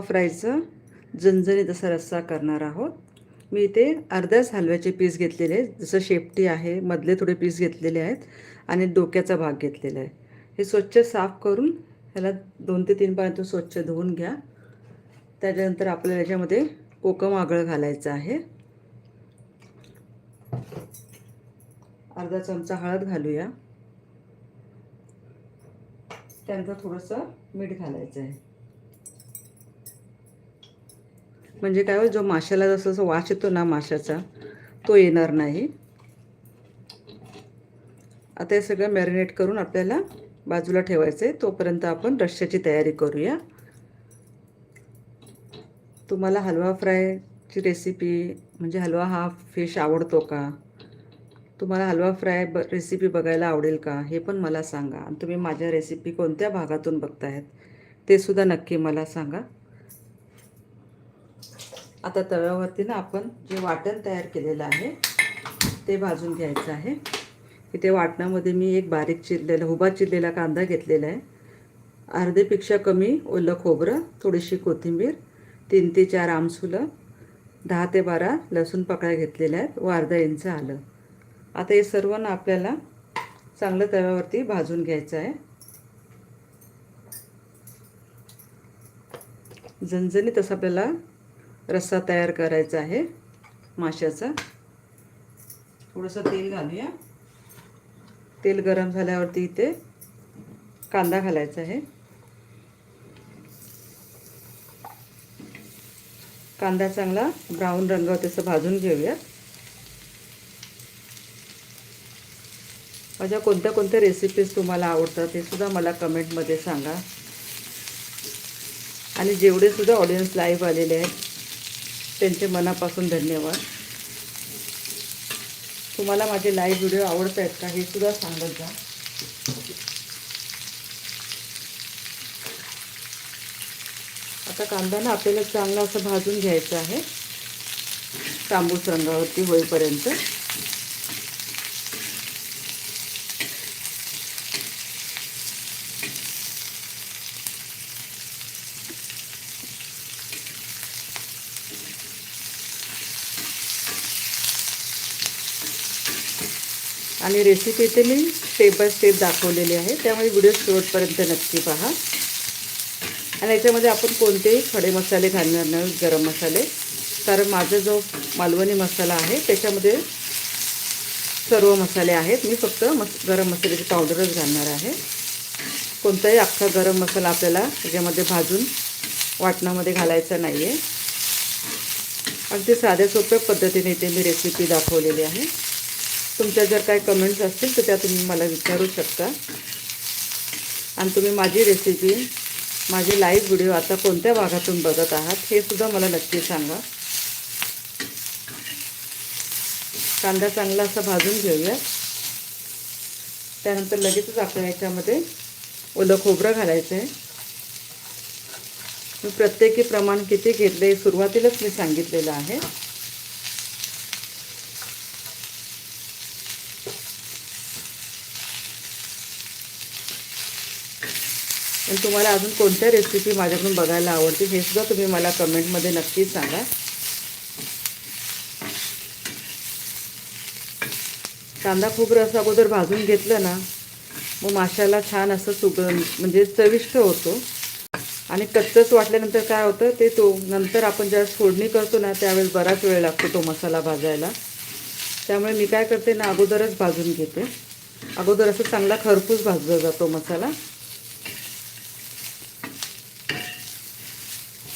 फ्रायचं झणझणीत असा रस्सा करणार आहोत. मी इथे अर्ध्याच हलव्याचे पीस घेतलेले आहेत. जसं शेपटी आहे मधले थोडे पीस घेतलेले आहेत आणि डोक्याचा भाग घेतलेला आहे. हे स्वच्छ साफ करून ह्याला दोन ते तीन पाण्यातून स्वच्छ धुवून घ्या. त्याच्यानंतर आपल्याला याच्यामध्ये कोकम आगळ घालायचं आहे. अर्धा चमचा हळद घालूया. त्यानंतर थोडंसं मीठ घालायचं आहे. म्हणजे काय होईल जो माशाला जसं जसं वास येतो ना माशाचा तो येणार नाही. आता हे सगळं मॅरिनेट करून आपल्याला बाजूला ठेवायचं आहे तोपर्यंत आपण रश्श्याची तयारी करूया. तुम्हाला हलवा फ्रायची रेसिपी म्हणजे हलवा हा फिश आवडतो का? तुम्हाला हलवा फ्राय ब रेसिपी बघायला आवडेल का? हे पण मला सांगा. आणि तुम्ही माझ्या रेसिपी कोणत्या भागातून बघतायत ते सुद्धा नक्की मला सांगा. आता तव्यावरती ना आपण जे वाटण तयार केलेलं आहे ते भाजून घ्यायचं आहे. इथे वाटणामध्ये मी एक बारीक चिरलेला हुबा चिरलेला कांदा घेतलेला आहे. अर्धेपेक्षा कमी ओलं खोबरं थोडीशी कोथिंबीर तीन ते चार आमसुलं दहा ते बारा लसूण पकळ्या घेतलेल्या आहेत व अर्धा इंच आलं. आता हे सर्व ना आपल्याला चांगलं तव्यावरती भाजून घ्यायचं आहे. झणझणीत असं आपल्याला रस्सा तयार करायचा आहे माशाचा. थोडंसं तेल घालूया. तेल गरम झाल्यावरती इथे कांदा घालायचा आहे. कांदा चांगला ब्राऊन रंग तसं भाजून घेऊया. माझ्या कोणत्या कोणत्या रेसिपीज तुम्हाला आवडतात ते सुद्धा मला कमेंटमध्ये सांगा. आणि जेवढे सुद्धा ऑडियन्स लाईव्ह आलेले आहेत त्यांचे मनापासून धन्यवाद. तुम्हाला माझे लाईव्ह व्हिडिओ आवडत आहेत का हे सुद्धा सांगत जा. आता कांदा ना आपल्याला चांगला असं भाजून घ्यायचं आहे. तांबूस रंगावरती होईपर्यंत. आणि रेसिपी इथे मी स्टेप बाय स्टेप दाखवलेली आहे. त्यामुळे व्हिडिओ शेवटपर्यंत नक्की पहा. आणि याच्यामध्ये आपण कोणतेही खडे मसाले घालणार नाही गरम मसाले. कारण माझा जो मालवणी मसाला आहे त्याच्यामध्ये सर्व मसाले आहेत. मी फक्त मस गरम मसाल्याची पावडरच घालणार आहे. कोणताही अख्खा गरम मसाला आपल्याला त्याच्यामध्ये भाजून वाटणामध्ये घालायचा नाही आहे अगदी साध्या सोप्या पद्धतीने इथे मी रेसिपी दाखवलेली आहे. तुमच्या जर काही कमेंट्स असतील तर त्या तुम्ही मला विचारू शकता. आणि तुम्ही माझी रेसिपी माझे लाईव्ह व्हिडिओ आता कोणत्या भागातून बघत आहात हे सुद्धा मला नक्की सांगा. कांदा चांगला असा भाजून घेऊया. त्यानंतर लगेचच आपल्या याच्यामध्ये ओलं खोबरं घालायचं आहे मी प्रत्येकी प्रमाण किती घेतलं हे सुरुवातीलाच मी सांगितलेलं आहे. आणि तुम्हाला अजून कोणत्या रेसिपी माझ्याकडून बघायला आवडतील हे सुद्धा तुम्ही मला कमेंटमध्ये नक्कीच सांगा. कांदा खोबरं असं अगोदर भाजून घेतलं ना मग माशाला छान असं सुगंध म्हणजे चविष्ट होतो. आणि कच्चंच वाटल्यानंतर काय होतं ते तो नंतर आपण ज्यावेळेस फोडणी करतो ना त्यावेळेस बराच वेळ लागतो तो मसाला भाजायला. त्यामुळे मी काय करते ना अगोदरच भाजून घेते. अगोदर असं चांगला खरपूस भाजला जातो मसाला.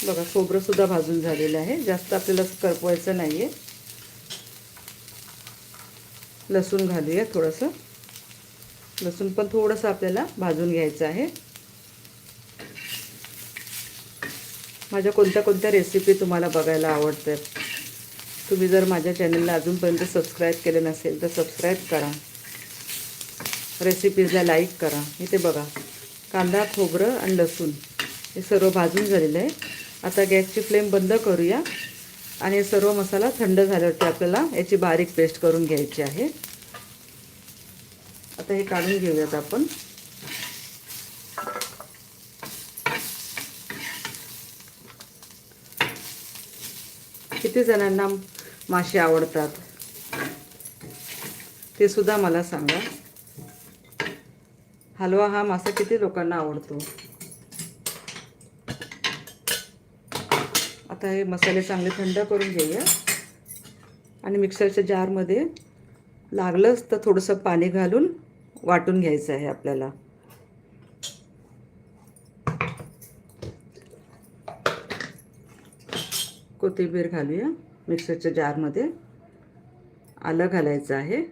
बघा खोबरंसुद्धा भाजून झालेलं आहे. जास्त आपल्याला करपवायचं नाही आहे लसूण घालूया थोडंसं. लसूण पण थोडंसं आपल्याला भाजून घ्यायचं आहे. माझ्या कोणत्या कोणत्या रेसिपी तुम्हाला बघायला आवडतात? तुम्ही जर माझ्या चॅनलला अजूनपर्यंत सबस्क्राईब केलं नसेल तर सबस्क्राईब करा. रेसिपीजला लाईक करा. इथे बघा कांदा खोबरं आणि लसूण हे सर्व भाजून झालेलं आहे. आता गॅसची फ्लेम बंद करूया. आणि सर्व मसाला थंड झाल्यावरती आपल्याला याची बारीक पेस्ट करून घ्यायची आहे. आता हे काढून घेऊयात आपण. किती जणांना मासे आवडतात? ते सुद्धा मला सांगा. हलवा हा मासा किती लोकांना आवडतो? आता हे मसाले चांगले थंड करून घेऊया. आणि मिक्सरच्या जारमध्ये लागलंच तर थोडंसं पाणी घालून वाटून घ्यायचं आहे आपल्याला. कोथिंबीर घालूया मिक्सरच्या जारमध्ये. आलं घालायचं आहे.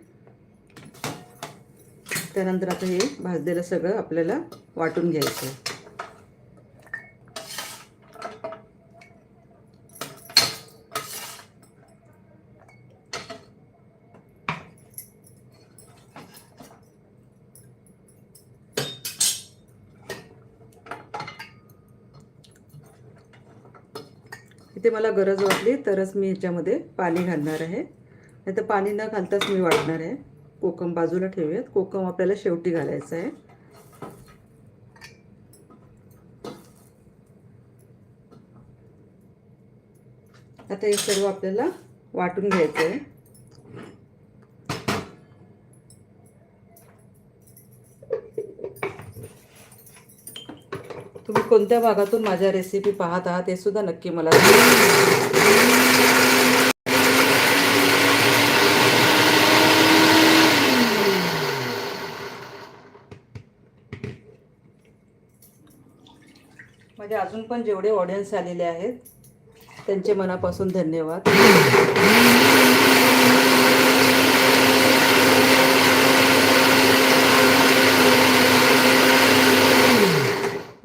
त्यानंतर आता हे भाजलेलं सगळं आपल्याला वाटून घ्यायचं आहे. इथे मला गरज वाटली तरच मी ह्याच्यामध्ये पाणी घालणार आहे. नाही तर पाणी न घालताच मी वाटणार आहे. कोकम बाजूला ठेवूयात. कोकम आपल्याला शेवटी घालायचं आहे. आता हे सर्व आपल्याला वाटून घ्यायचं आहे. तुम्ही कोणत्या भागातून माझ्या रेसिपी पाहत आहात हे सुद्धा नक्की मला म्हणजे अजून पण जेवढे ऑडियन्स आलेले आहेत त्यांचे मनापासून धन्यवाद.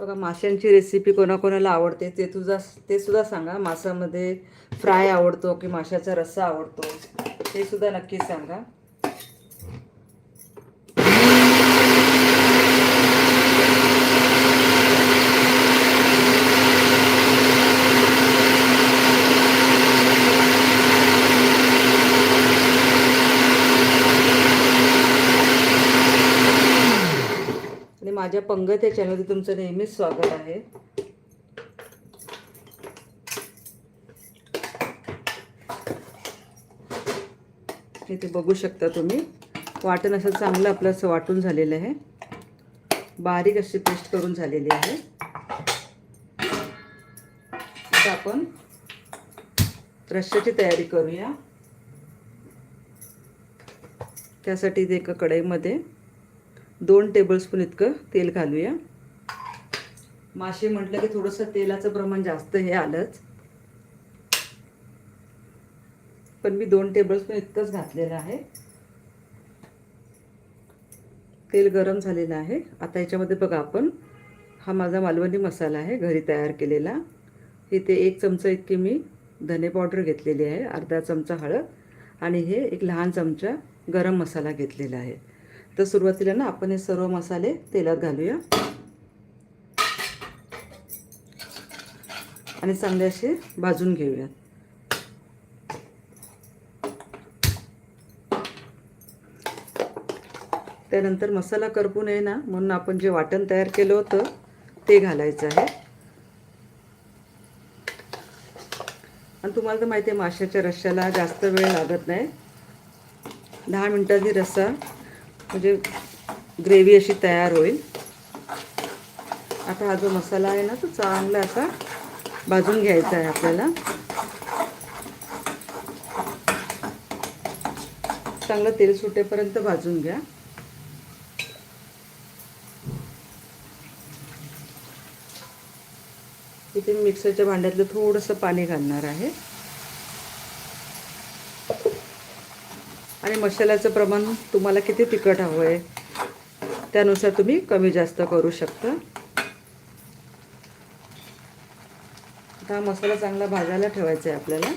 बघा माशांची रेसिपी कोणाकोणाला आवडते ते तुझा ते सुद्धा सांगा. मासामध्ये फ्राय आवडतो की माशाचा रस्सा आवडतो ते सुद्धा नक्की सांगा आणि माझ्या पंगत या चॅनलमध्ये तुमचं नेहमीच स्वागत आहे. इथे बघू शकता तुम्ही. वाटण असं चांगलं आपलं असं वाटून झालेलं आहे. बारीक अशी पेस्ट करून झालेली आहे. आता आपण रश्श्याची तयारी करूया. त्यासाठी ते एका कढईमध्ये दोन टेबलस्पून इतकं तेल घालूया. मासे म्हटलं की थोडंसं तेलाचं प्रमाण जास्त हे आलंच. पण मी दोन टेबलस्पून इतकंच घातलेलं आहे. तेल गरम झालेलं आहे. आता याच्यामध्ये बघा आपण हा माझा मालवणी मसाला आहे घरी तयार केलेला. इथे एक चमचा इतकी मी धने पावडर घेतलेली आहे अर्धा चमचा हळद आणि हे एक लहान चमचा गरम मसाला घेतलेला आहे. तर सुरुवातीला ना आपण हे सर्व मसाले तेलात घालूया. आणि चांगले असे भाजून घेऊयात. त्यानंतर मसाला करपू नये ना म्हणून आपण जे वाटण तयार केलं होतं ते घालायचं आहे. आणि तुम्हाला तर माहिती आहे माशाच्या रश्श्याला जास्त वेळ लागत नाही. दहा मिनटाची रस्सा म्हणजे ग्रेव्ही अशी तयार होईल. आता हा जो मसाला आहे ना तो चांगला असा भाजून घ्यायचा आहे आपल्याला. चांगलं तेल सुटेपर्यंत भाजून घ्या. इथे मिक्सरच्या भांड्यातलं थोडंसं पाणी घालणार आहे. आणि मसाल्याचं प्रमाण तुम्हाला किती तिखट हवं आहे त्यानुसार तुम्ही कमी जास्त करू शकता. आता हा मसाला चांगला भाजायला ठेवायचा आहे आपल्याला.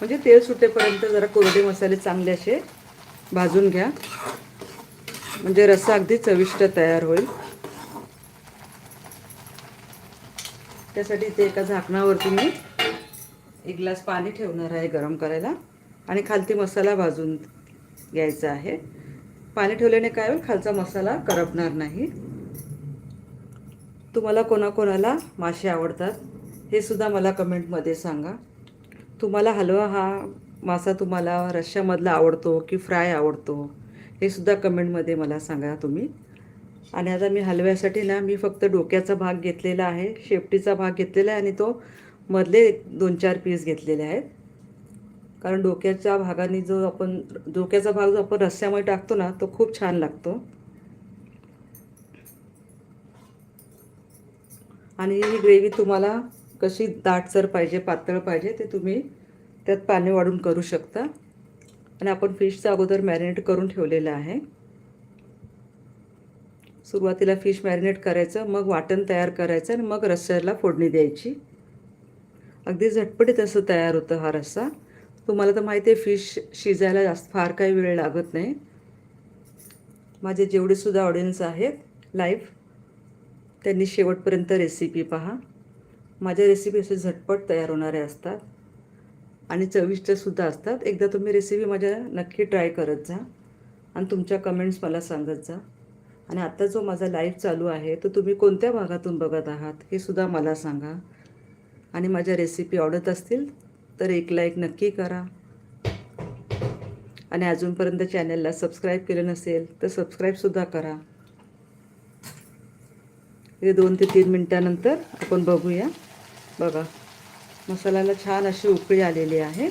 म्हणजे तेल सुटेपर्यंत जरा कोरडे मसाले चांगले असे भाजून घ्या. म्हणजे रस्सा अगदी चविष्ट तयार होईल. त्यासाठी इथे एका झाकणावरती मी एक ग्लास पाणी ठेवणार आहे गरम करायला. आणि खालती मसाला भाजून घ्यायचं आहे. पाणी ठेवल्याने काय होईल? खालचा मसाला करपणार नाही. तुम्हाला कोणाकोणाला मासे आवडतात हे सुद्धा मला कमेंटमध्ये सांगा. तुम्हाला हलवा हा मासा तुम्हाला रश्श्यामधला आवडतो की फ्राय आवडतो हे सुद्धा कमेंटमध्ये मला सांगा तुम्ही. आणि आता मी हलव्यासाठी ना मी फक्त डोक्याचा भाग घेतलेला आहे शेपटीचा भाग घेतलेला आहे आणि तो मधले दोन चार पीस घेतलेले आहेत. कारण डोक्याच्या भागाने जो आपण डोक्याचा भाग जो आपण रस्स्यामध्ये टाकतो ना तो खूप छान लागतो. आणि ही ग्रेव्ही तुम्हाला कशी दाटसर पाहिजे पातळ पाहिजे ते तुम्ही त्यात पाणी वाढून करू शकता. आणि आपण फिशचं अगोदर मॅरिनेट करून ठेवलेलं आहे. सुरुवातीला फिश मॅरिनेट करायचं मग वाटण तयार करायचं आणि मग रस्स्याला फोडणी द्यायची. अगदी झटपटीत असं तयार होतं हा रस्सा. तुम्हाला तर माहिती आहे फिश शिजायला जास्त फार काही वेळ लागत नाही. माझे जेवढे सुद्धा ऑडियन्स आहेत लाईव्ह त्यांनी शेवटपर्यंत रेसिपी पहा. माझ्या रेसिपी असे झटपट तयार होणारे असतात आणि चविष्टसुद्धा असतात. एकदा तुम्ही रेसिपी माझ्या नक्की ट्राय करत जा आणि तुमच्या कमेंट्स मला सांगत जा. आणि आत्ता जो माझा लाईव्ह चालू आहे तो तुम्ही कोणत्या भागातून बघत आहात हे सुद्धा मला सांगा. आणि माझ्या रेसिपी आवडत असतील तर एक लाईक नक्की करा. आणि अजूनपर्यंत चॅनलला सबस्क्राईब केलं नसेल तर सबस्क्राईबसुद्धा करा. हे दोन ते तीन मिनटानंतर आपण बघूया. बघा मसाल्याला छान अशी उकळी आलेली आहे.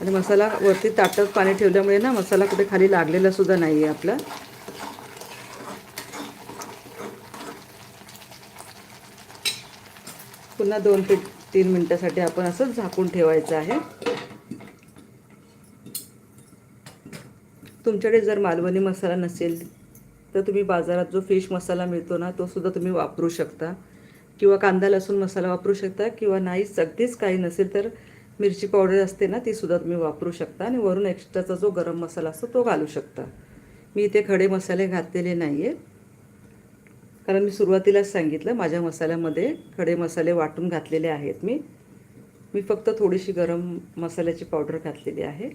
आणि मसाला वरती ताटत पाणी ठेवल्यामुळे ना मसाला कुठे खाली लागलेला सुद्धा नाही आहे आपला. पुन्हा दोन ते तीन मिनटासाठी आपण असंच झाकून ठेवायचं आहे. तुमच्याकडे जर मालवणी मसाला नसेल तर तुम्ही बाजारात जो फिश मसाला मिळतो ना तो सुद्धा तुम्ही वापरू शकता. किंवा कांदा लसूण मसाला वापरू शकता किंवा नाहीच अगदीच काही नसेल तर मिरची पावडर असते ना ती सुद्धा तुम्ही वापरू शकता. आणि वरून एक्स्ट्राचा जो गरम मसाला असतो तो घालू शकता. मी इथे खडे मसाले घातलेले नाही आहे कारण मी सुरुवातीलाच सांगितलं माझ्या मसाल्यामध्ये खडे मसाले वाटून घातलेले आहेत मी. मी फक्त थोडीशी गरम मसाल्याची पावडर घातलेली आहे.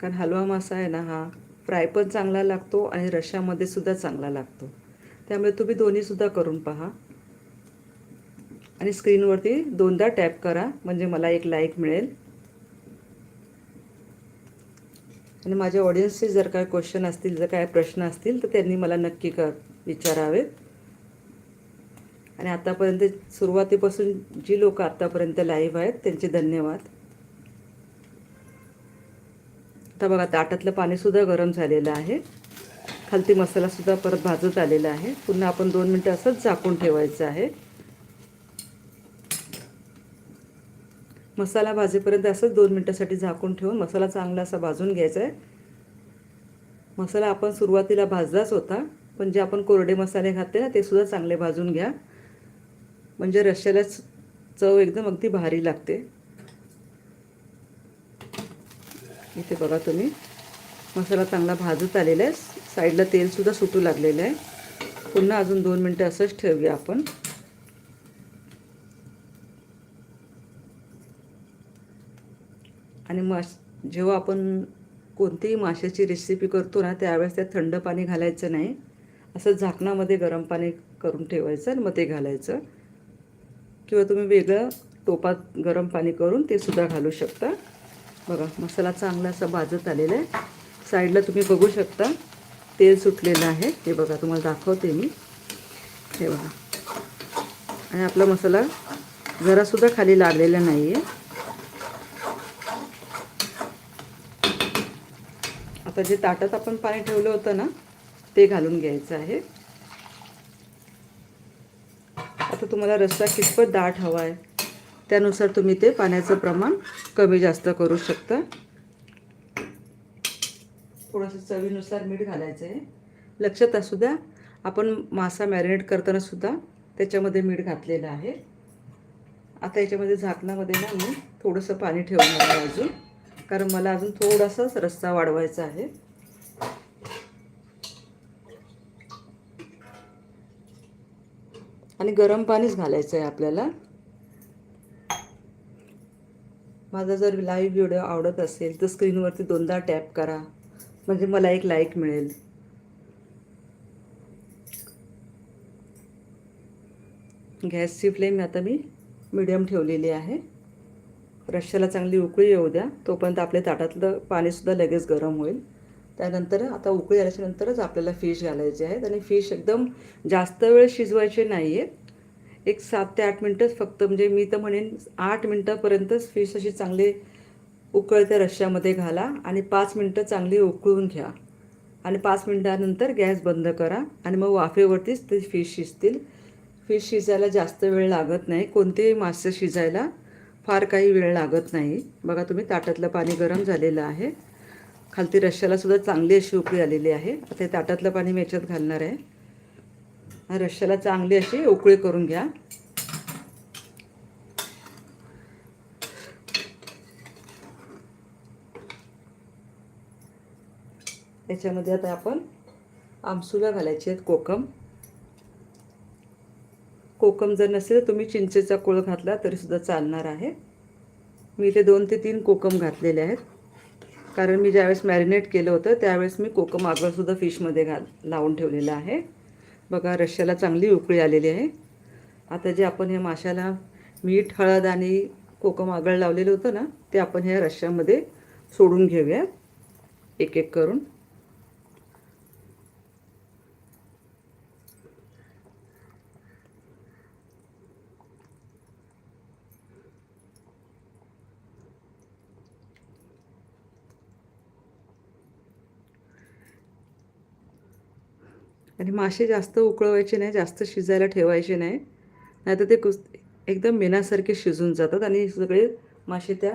कारण हलवा मासा आहे ना हा फ्राय पण चांगला लागतो आणि रशामध्ये सुद्धा चांगला लागतो. त्यामुळे तुम्ही दोन्हीसुद्धा करून पहा. आणि स्क्रीनवरती दोनदा टॅप करा म्हणजे मला एक लाईक मिळेल. आणि माझ्या ऑडियन्सचे जर काय क्वेश्चन असतील जर काय प्रश्न असतील तर त्यांनी मला नक्की कर विचारावेत. आणि आतापर्यंत सुरुवातीपासून जी लोक आत्तापर्यंत लाईव्ह आहेत त्यांचे धन्यवाद. आता बघा ताटातलं पाणीसुद्धा गरम झालेलं आहे. खालती मसालासुद्धा परत भाजत आलेला आहे. पुन्हा आपण दोन मिनटं असंच झाकून ठेवायचं आहे. मसाला भाजेपर्यंत असंच दोन मिनटासाठी झाकून ठेवून मसाला चांगला असा भाजून घ्यायचा आहे. मसाला आपण सुरुवातीला भाजलाच होता पण जे आपण कोरडे मसाले घातले ना ते सुद्धा चांगले भाजून घ्या. म्हणजे रश्श्याला चव एकदम अगदी भारी लागते. इथे बघा तुम्ही मसाला चांगला भाजत आलेला आहे. साईडला तेलसुद्धा सुटू लागलेलं आहे. पुन्हा अजून दोन मिनटं असंच ठेवूया आपण. आणि माश जेव्हा आपण कोणतीही माशाची रेसिपी करतो ना त्यावेळेस त्यात थंड पाणी घालायचं नाही. असं झाकणामध्ये गरम पाणी करून ठेवायचं आणि मग ते घालायचं. किंवा तुम्ही वेगळं टोपात गरम पाणी करून ते सुद्धा घालू शकता. बघा मसाला चांगला असा भाजत आलेला आहे. साईडला तुम्ही बघू शकता तेल सुटलेलं आहे. हे बघा तुम्हाला दाखवते मी. हे बघा. आणि आपला मसाला जरासुद्धा खाली लागलेला नाही आहे आता जे ताटात आपण पाणी ठेवलं होतं ना ते घालून घ्यायचं आहे. आता तुम्हाला रस्सा कितपत दाट हवा आहे त्यानुसार तुम्ही ते पाण्याचं प्रमाण कमी जास्त करू शकता. थोडंसं चवीनुसार मीठ घालायचं आहे. लक्षात असू द्या आपण मासा मॅरिनेट करताना सुद्धा त्याच्यामध्ये मीठ घातलेलं आहे. आता याच्यामध्ये झाकणामध्ये ना मी थोडंसं पाणी ठेवणार आहे अजून. कारण मला अजून थोडासाच रस्सा वाढवायचा आहे. आणि गरम पाणीच घालायचं आहे आपल्याला. माझा जर लाईव्ह व्हिडिओ आवडत असेल तर स्क्रीनवरती दोनदा टॅप करा. म्हणजे मला एक लाईक मिळेल. गॅसची फ्लेम आता मी मीडियम ठेवलेली आहे. रश्श्याला चांगली उकळी येऊ द्या तोपर्यंत आपल्या ताटातलं पाणीसुद्धा लगेच गरम होईल. त्यानंतर आता उकळी आल्याच्यानंतरच आपल्याला फिश घालायची आहेत आणि फिश एकदम जास्त वेळ शिजवायचे नाही आहेत एक सात ते आठ मिनटंच फक्त म्हणजे मी तर म्हणेन आठ मिनटापर्यंतच फिश अशी चांगली उकळत्या रश्श्यामध्ये घाला आणि पाच मिनटं चांगली उकळून घ्या. आणि पाच मिनटानंतर गॅस बंद करा आणि मग वाफेवरतीच ते फिश शिजतील. फिश शिजायला जास्त वेळ लागत नाही कोणतेही मासे शिजायला. फार काही वेळ लागत नाही. बघा तुम्ही ताटातलं पाणी गरम झालेलं आहे. खालती रश्श्यालासुद्धा चांगली अशी उकळी आलेली आहे. आता हे ताटातलं पाणी मी याच्यात घालणार आहे. रश्श्याला चांगली अशी उकळी करून घ्या. याच्यामध्ये आता आपण आमसूला घालायची आहेत कोकम. कोकम जर नसेल तर तुम्ही चिंचेचा कोळ घातला तरीसुद्धा चालणार आहे. मी इथे दोन ते तीन कोकम घातलेले आहेत. कारण मी ज्यावेळेस मॅरिनेट केलं होतं त्यावेळेस मी कोकम आगळसुद्धा फिशमध्ये घाल लावून ठेवलेलं आहे. बघा रश्याला चांगली उकळी आलेली आहे. आता जे आपण हे माशाला मीठ हळद आणि कोकम आगळ लावलेलं होतं ना ते आपण ह्या रश्श्यामध्ये सोडून घेऊया. एक एक करून. आणि मासे जास्त उकळवायचे नाही जास्त शिजायला ठेवायचे नाही. नाहीतर ते कुस एकदम मेणासारखे शिजून जातात आणि सगळे मासे त्या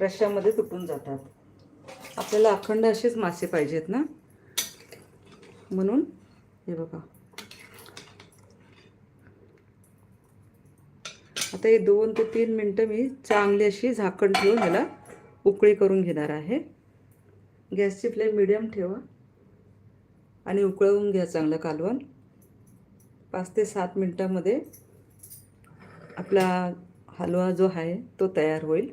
रश्श्यामध्ये तुटून जातात. आपल्याला अखंड असेच मासे पाहिजेत ना? म्हणून हे बघा. आता हे दोन ते तीन मिनटं मी चांगली अशी झाकण ठेवून ह्याला उकळी करून घेणार आहे. गॅसची फ्लेम मिडियम ठेवा. आणि उकळवून घ्या चांगलं कालवण. पाच ते सात मिनटामध्ये आपला हलवा जो आहे तो तयार होईल.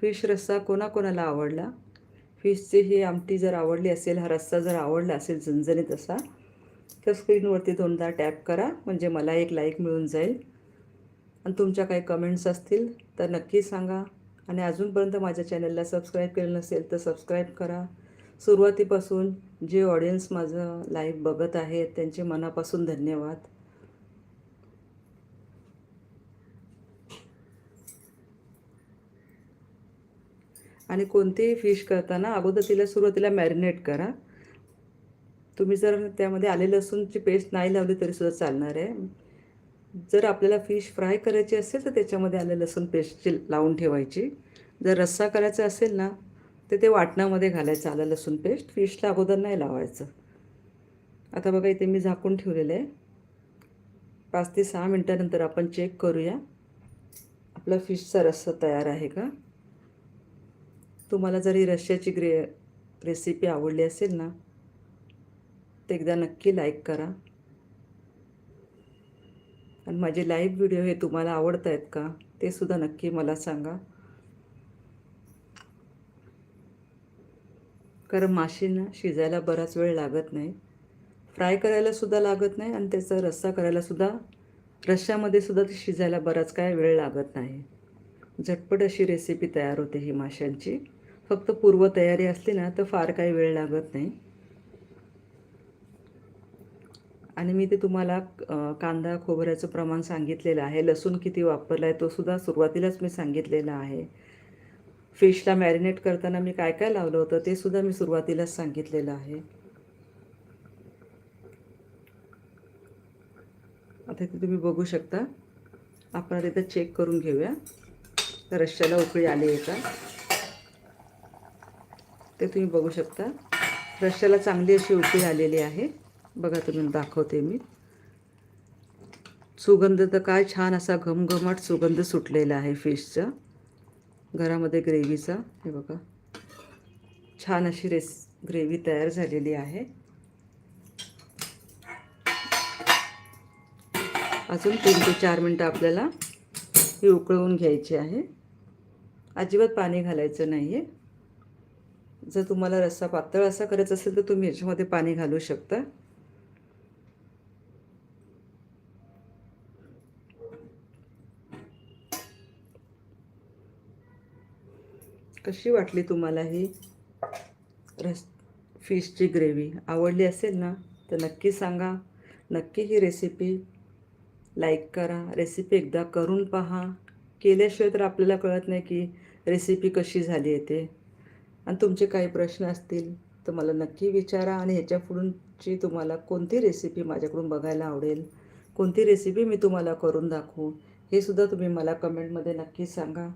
फिश रस्सा कोणाकोणाला आवडला? फिशची ही आमटी जर आवडली असेल हा रस्सा जर आवडला असेल झणझणीत असा तर स्क्रीनवरती दोनदा टॅप करा म्हणजे मला एक लाईक मिळून जाईल. आणि तुमच्या काही कमेंट्स असतील तर नक्की सांगा. आणि अजूनपर्यंत माझ्या चॅनलला सबस्क्राईब केलं नसेल तर सबस्क्राईब करा. सुरुवातीपासून जे ऑडियन्स माझं लाईव्ह बघत आहेत त्यांचे मनापासून धन्यवाद. आणि कोणतीही फिश करताना अगोदर तिला सुरुवातीला मॅरिनेट करा. तुम्ही जर त्यामध्ये आले लसूणची पेस्ट नाही लावली तरीसुद्धा चालणार आहे. जर आपल्याला फिश फ्राय करायची असेल तर त्याच्यामध्ये आले लसूण पेस्टची लावून ठेवायची. जर रस्सा करायचा असेल ना तर ते वाटणामध्ये घालायचं आलं लसूण पेस्ट. फिशला अगोदर नाही लावायचं. आता बघा इथे मी झाकून ठेवलेलं आहे. पाच ते सहा मिनटानंतर आपण चेक करूया. आपला फिशचा रस्सा तयार आहे का? तुम्हाला जर ही रश्श्याची ग्रे रेसिपी आवडली असेल ना तर एकदा नक्की लाईक करा. आणि माझे लाईव्ह व्हिडिओ हे तुम्हाला आवडत आहेत का ते सुद्धा नक्की मला सांगा. कारण माशींना शिजायला बराच वेळ लागत नाही. फ्राय करायला सुद्धा लागत नाही आणि त्याचा रस्सा करायला सुद्धा रश्श्यामध्ये सुद्धा ते शिजायला बराच काय वेळ लागत नाही. झटपट अशी रेसिपी तयार होते ही माशांची. फक्त पूर्वतयारी असली ना तर फार काही वेळ लागत नाही. आणि मी ते तुम्हाला कांदा खोबऱ्याचं प्रमाण सांगितलेलं आहे. लसूण किती वापरला आहे तो सुद्धा सुरुवातीलाच मी सांगितलेला आहे. फिशला मॅरिनेट करताना मी काय काय लावलं होतं ते सुद्धा मी सुरुवातीलाच सांगितलेलं आहे. आता इथे तुम्ही बघू शकता. आपण आता इथं चेक करून घेऊया. तर रश्श्याला उकळी आली आहे का? ते तुम्ही बघू शकता. रश्श्याला चांगली अशी उकळी आलेली आहे. बघा तुम्ही दाखवते मी. सुगंध तर काय छान असा घमघमाट सुगंध सुटलेला आहे फिशचा. घरामध्ये ग्रेव्हीचा हे बघा. छान अशी रेस ग्रेव्ही तयार झालेली आहे. अजून तीन ते चार मिनटं आपल्याला ही उकळवून घ्यायची आहे. अजिबात पाणी घालायचं नाही आहे जर तुम्हाला रस्सा पातळ असा करायचा असेल तर तुम्ही याच्यामध्ये पाणी घालू शकता. कशी वाटली तुम्हाला ही रस फिशची ग्रेव्ही? आवडली असेल ना? तर नक्की सांगा. नक्की ही रेसिपी लाईक करा. रेसिपी एकदा करून पहा. केल्याशिवाय तर आपल्याला कळत नाही की रेसिपी कशी झाली आहे ते. आणि तुमचे काही प्रश्न असतील तर मला नक्की विचारा आणि ह्याच्या पुढूनची तुम्हाला कोणती रेसिपी माझ्याकडून बघायला आवडेल? कोणती रेसिपी मी तुम्हाला करून दाखवू? हे सुद्धा तुम्ही मला कमेंटमध्ये नक्की सांगा.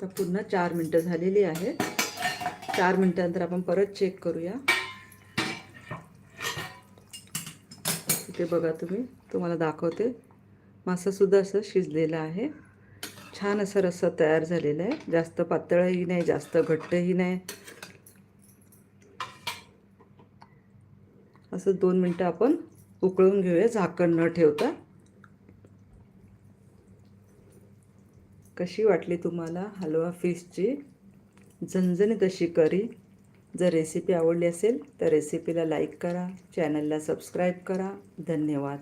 तर पुन्हा चार मिनटं झालेली आहेत. चार मिनटानंतर आपण परत चेक करूया. इथे बघा तुम्ही तुम्हाला दाखवते. मासासुद्धा असं शिजलेला आहे. छान असा रस्सा तयार झालेला आहे. जास्त पातळही नाही जास्त घट्टही नाही. असं दोन मिनटं आपण उकळून घेऊया झाकण न ठेवता. कशी वाटली तुम्हाला हलवा फिशची? झणझणीत अशी करी. जर रेसिपी आवडली असेल तर रेसिपीला लाईक करा चॅनलला सबस्क्राईब करा. धन्यवाद.